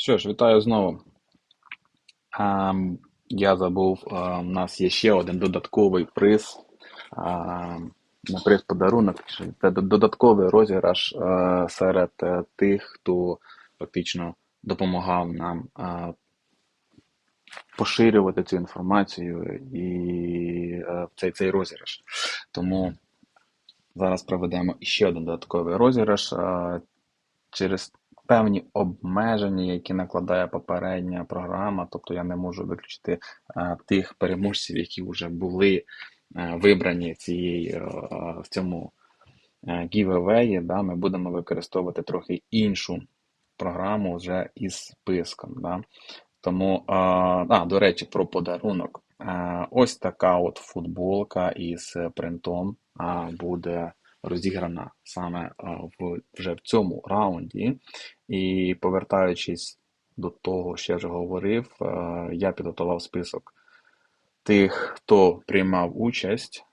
Що ж, вітаю знову. Ем, я забув, е, у нас є ще один додатковий приз. Ем, не приз подарунок, це додатковий розіграш е, серед е, тих, хто фактично допомагав нам е, поширювати цю інформацію і цей, цей розіграш. Тому зараз проведемо ще один додатковий розіграш. Через певні обмеження, які накладає попередня програма, тобто я не можу виключити е, тих переможців, які вже були е, вибрані цієї, е, в цьому giveaway, да, Ми будемо використовувати трохи іншу програму вже із списком. Да. Тому, а, до речі, про подарунок. Ось така от футболка із принтом буде розіграна саме в, вже в цьому раунді. І повертаючись до того, що я вже говорив, я підготував список тих, хто приймав участь,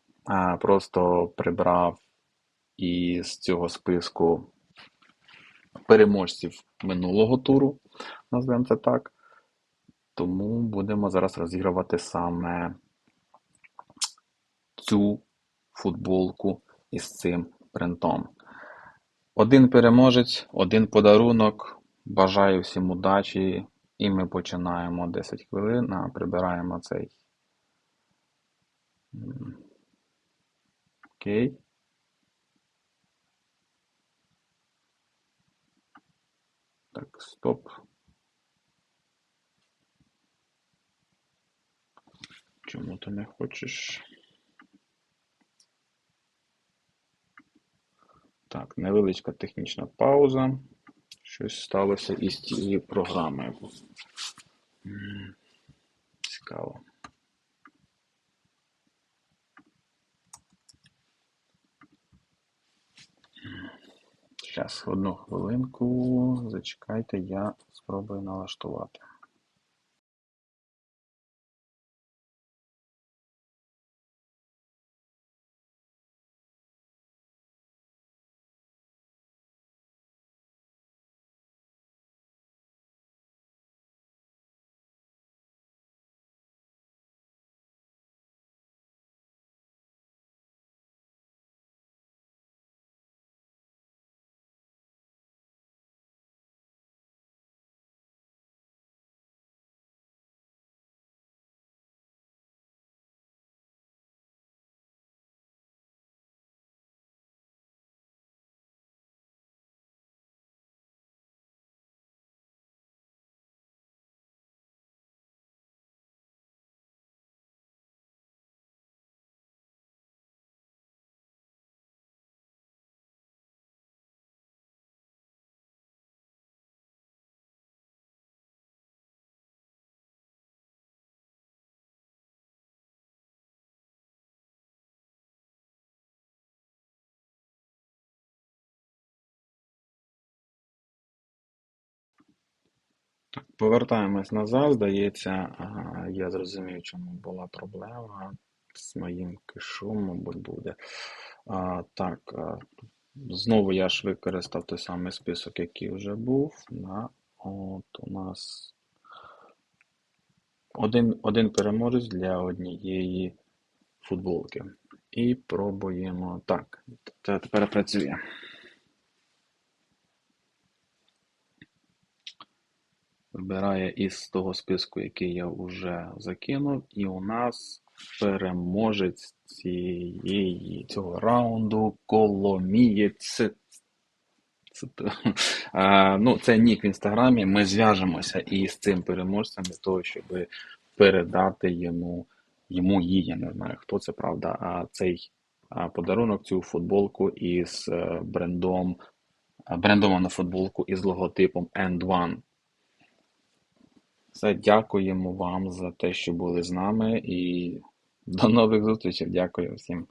просто прибрав із цього списку переможців минулого туру, назвемо це так. Тому будемо зараз розігрувати саме цю футболку із цим принтом. Один переможець, один подарунок. Бажаю всім удачі. І ми починаємо 10 хвилин, а прибираємо цей. Окей. Так, стоп. Чому ти не хочеш? Так, невеличка технічна пауза. Щось сталося із цією програмою. Цікаво. Зараз, одну хвилинку. Зачекайте, я спробую налаштувати. Повертаємось назад. Здається, я зрозумів, чому була проблема. З моїм кишом, мабуть, буде. Так, знову я ж використав той самий список, який вже був. Да. От у нас один один переможець для однієї футболки. І пробуємо. Так, тепер працює. Вибирає із того списку, який я вже закинув, і у нас переможець цієї цього раунду Коломієць. Ну, Це нік в інстаграмі. Ми зв'яжемося із цим переможцем для того, щоб передати йому йому її. Я не знаю, хто це правда. А цей подарунок, цю футболку із е, брендом, брендовану футболку із логотипом End One. Все, дякуємо вам за те, що були з нами, і до нових зустрічей. Дякую всім.